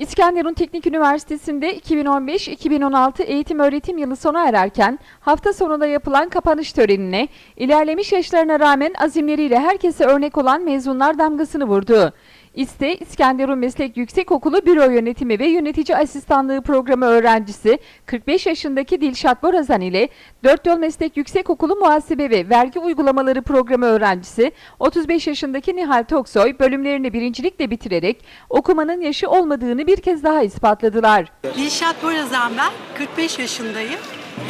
İskenderun Teknik Üniversitesi'nde 2015-2016 eğitim öğretim yılı sona ererken hafta sonunda yapılan kapanış törenine ilerlemiş yaşlarına rağmen azimleriyle herkese örnek olan mezunlar damgasını vurdu. İSTE İskenderun Meslek Yüksekokulu Büro Yönetimi ve Yönetici Asistanlığı Programı öğrencisi 45 yaşındaki Dilşat Borazan ile Dört Yol Meslek Yüksekokulu Muhasebe ve Vergi Uygulamaları Programı öğrencisi 35 yaşındaki Nihal Toksoy bölümlerini birincilikle bitirerek okumanın yaşı olmadığını bir kez daha ispatladılar. Dilşat Borazan ben, 45 yaşındayım.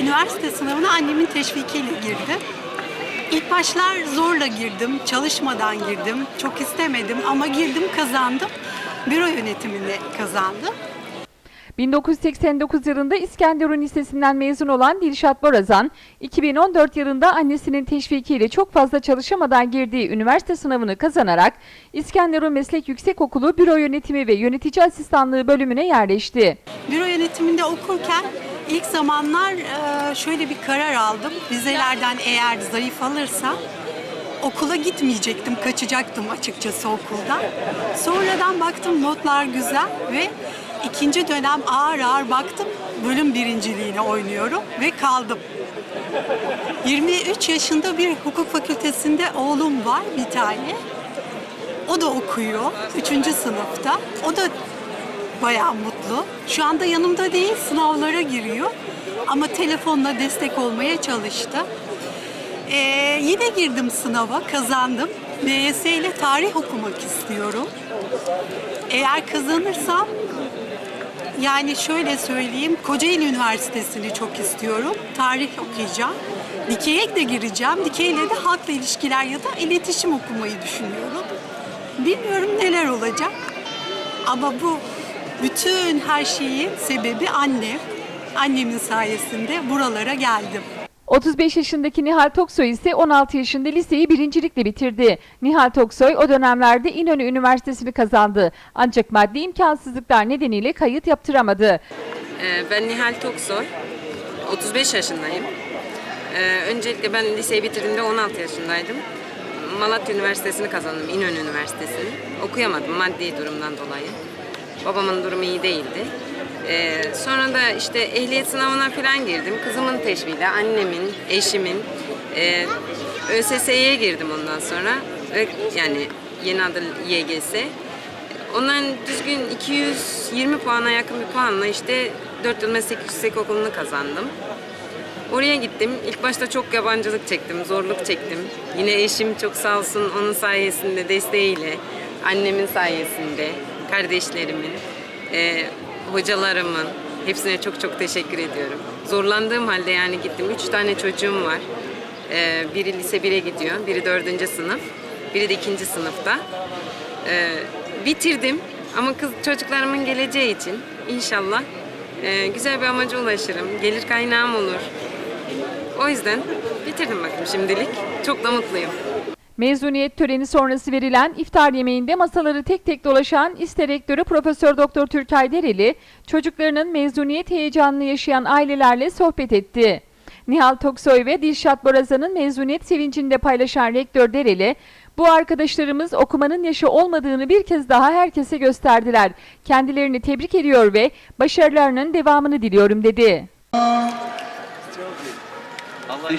Üniversite sınavına annemin teşvikiyle girdim. İlk başlar zorla girdim, çalışmadan girdim. Çok istemedim ama girdim kazandım. Büro yönetimini kazandım. 1989 yılında İskenderun Lisesi'nden mezun olan Dilşat Borazan, 2014 yılında annesinin teşvikiyle çok fazla çalışamadan girdiği üniversite sınavını kazanarak İskenderun Meslek Yüksekokulu Büro Yönetimi ve Yönetici Asistanlığı bölümüne yerleşti. Büro yönetiminde okurken ilk zamanlar şöyle bir karar aldım. Vizelerden eğer zayıf alırsam okula gitmeyecektim, kaçacaktım açıkçası okuldan. Sonradan baktım notlar güzel ve ikinci dönem ağır ağır baktım bölüm birinciliğine oynuyorum ve kaldım. 23 yaşında bir hukuk fakültesinde oğlum var bir tane. O da okuyor, üçüncü sınıfta. O da bayağı mutlu. Şu anda yanımda değil, sınavlara giriyor. Ama telefonla destek olmaya çalıştı. Ee, yine girdim sınava, kazandım. MYS ile tarih okumak istiyorum. Eğer kazanırsam, yani şöyle söyleyeyim, Kocaeli Üniversitesi'ni çok istiyorum. Tarih okuyacağım. Dikey'e de gireceğim. Dikeyle de halkla ilişkiler ya da iletişim okumayı düşünüyorum. Bilmiyorum neler olacak. Ama bu bütün her şeyin sebebi annem. Annemin sayesinde buralara geldim. 35 yaşındaki Nihal Toksoy ise 16 yaşında liseyi birincilikle bitirdi. Nihal Toksoy o dönemlerde İnönü Üniversitesi'ni kazandı. Ancak maddi imkansızlıklar nedeniyle kayıt yaptıramadı. Ee, Ben Nihal Toksoy, 35 yaşındayım. Ee, Öncelikle ben liseyi bitirdiğimde 16 yaşındaydım. Malatya Üniversitesi'ni kazandım, İnönü Üniversitesi'ni. Okuyamadım maddi durumdan dolayı. Babamın durumu iyi değildi. Ee, Sonra da işte ehliyet sınavına falan girdim. Kızımın teşviğiyle, annemin, eşimin. E, ÖSS'ye girdim ondan sonra. Yani yeni adı YGS. Ondan düzgün 220 puana yakın bir puanla işte 4 yıl meslek yüksek okulunu kazandım. Oraya gittim. İlk başta çok yabancılık çektim, zorluk çektim. Yine eşim çok sağ olsun onun sayesinde, desteğiyle, annemin sayesinde, kardeşlerimin, e, hocalarımın hepsine çok çok teşekkür ediyorum. Zorlandığım halde yani gittim. Üç tane çocuğum var. E, biri lise 1'e gidiyor, biri dördüncü sınıf, biri de ikinci sınıfta. Ee, bitirdim ama kız çocuklarımın geleceği için inşallah e, güzel bir amaca ulaşırım. Gelir kaynağım olur. O yüzden bitirdim bakın şimdilik. Çok da mutluyum. Mezuniyet töreni sonrası verilen iftar yemeğinde masaları tek tek dolaşan İSTE Rektörü Profesör Doktor Türkay Dereli, çocuklarının mezuniyet heyecanını yaşayan ailelerle sohbet etti. Nihal Toksoy ve Dilşat Borazan'ın mezuniyet sevincini de paylaşan Rektör Dereli, bu arkadaşlarımız okumanın yaşı olmadığını bir kez daha herkese gösterdiler. Kendilerini tebrik ediyor ve başarılarının devamını diliyorum dedi. Allah